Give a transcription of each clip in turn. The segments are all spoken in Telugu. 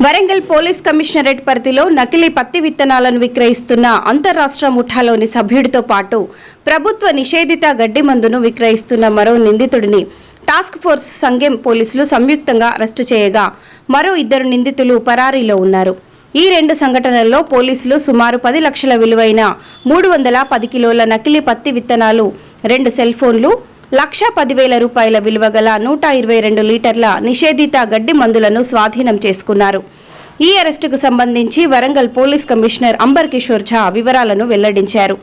వరంగల్ పోలీస్ కమిషనరేట్ పరిధిలో నకిలీ పత్తి విత్తనాలను విక్రయిస్తున్న అంతరాష్ట్ర ముఠాలోని సభ్యుడితో పాటు ప్రభుత్వ నిషేధిత గడ్డి మందును విక్రయిస్తున్న మరో నిందితుడిని టాస్క్ ఫోర్స్ సంఘం పోలీసులు సంయుక్తంగా అరెస్టు చేయగా మరో ఇద్దరు నిందితులు పరారీలో ఉన్నారు. ఈ రెండు సంఘటనల్లో పోలీసులు సుమారు పది లక్షల విలువైన మూడు వందల పది కిలోల నకిలీ పత్తి విత్తనాలు రెండు సెల్ ఫోన్లు లక్ష పదివేల రూపాయల విలువ గల నూట ఇరవై రెండు లీటర్ల నిషేధిత గడ్డి మందులను స్వాధీనం చేసుకున్నారు. ఈ అరెస్టుకు సంబంధించి వరంగల్ పోలీస్ కమిషనర్ అంబర్ కిషోర్ ఝా వివరాలను వెల్లడించారు.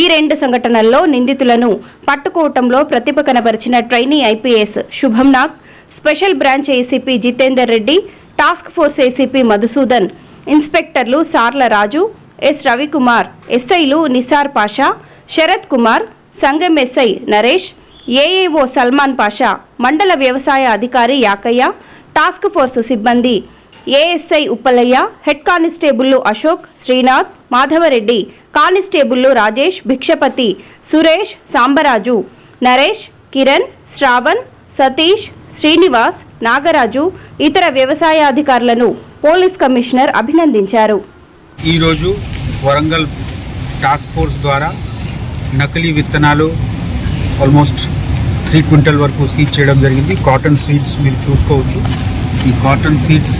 ఈ రెండు సంఘటనల్లో నిందితులను పట్టుకోవటంలో ప్రతిభ కనబరిచిన trainee IPS Shubham Nag special branch ACP Jitender Reddy task force ACP Madhusudan ఇన్స్పెక్టర్లు Sarla Raju S Ravikumar ఎస్ఐలు నిసార్ పాషా శరత్ కుమార్ సంగం ఎస్ఐ నరేష్ ఏఏఓ సల్మాన్ పాషా మండల వ్యవసాయ అధికారి యాకయ్య టాస్క్ ఫోర్సు సిబ్బంది ఏఎస్ఐ ఉప్పలయ్య హెడ్ కానిస్టేబుల్లు అశోక్ శ్రీనాథ్ మాధవరెడ్డి కానిస్టేబుల్లు రాజేష్ భిక్షపతి సురేష్ సాంబరాజు నరేష్ కిరణ్ శ్రావణ్ సతీష్ శ్రీనివాస్ నాగరాజు ఇతర వ్యవసాయ అధికారులను పోలీస్ కమిషనర్ అభినందించారు. ఈరోజు వరంగల్ టాస్క్ ఫోర్స్ ద్వారా నకిలీ విత్తనాలు ఆల్మోస్ట్ త్రీ క్వింటల్ వరకు సీజ్ చేయడం జరిగింది. కాటన్ సీడ్స్ మీరు చూసుకోవచ్చు. ఈ కాటన్ సీడ్స్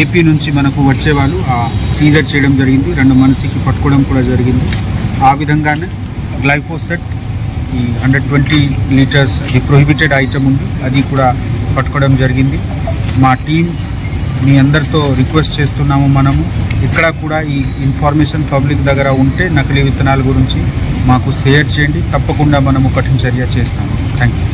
ఏపీ నుంచి మనకు వచ్చేవాళ్ళు ఆ సీజర్ చేయడం జరిగింది. రెండు మనిషికి పట్టుకోవడం కూడా జరిగింది. ఆ విధంగానే గ్లైఫోసెట్ ఈ హండ్రెడ్ ట్వంటీ లీటర్స్ అది ప్రొహిబిటెడ్ ఐటమ్ ఉంది. అది కూడా పట్టుకోవడం జరిగింది. మా టీం మీ అందరితో రిక్వెస్ట్ చేస్తున్నాము మనము. ఇక్కడ కూడా ఈ ఇన్ఫర్మేషన్ పబ్లిక్ దగ్గర ఉంటే నకిలీ విత్తనాల గురించి మాకు షేర్ చేయండి. తప్పకుండా మనము కఠిన చర్య చేస్తాము. Thank you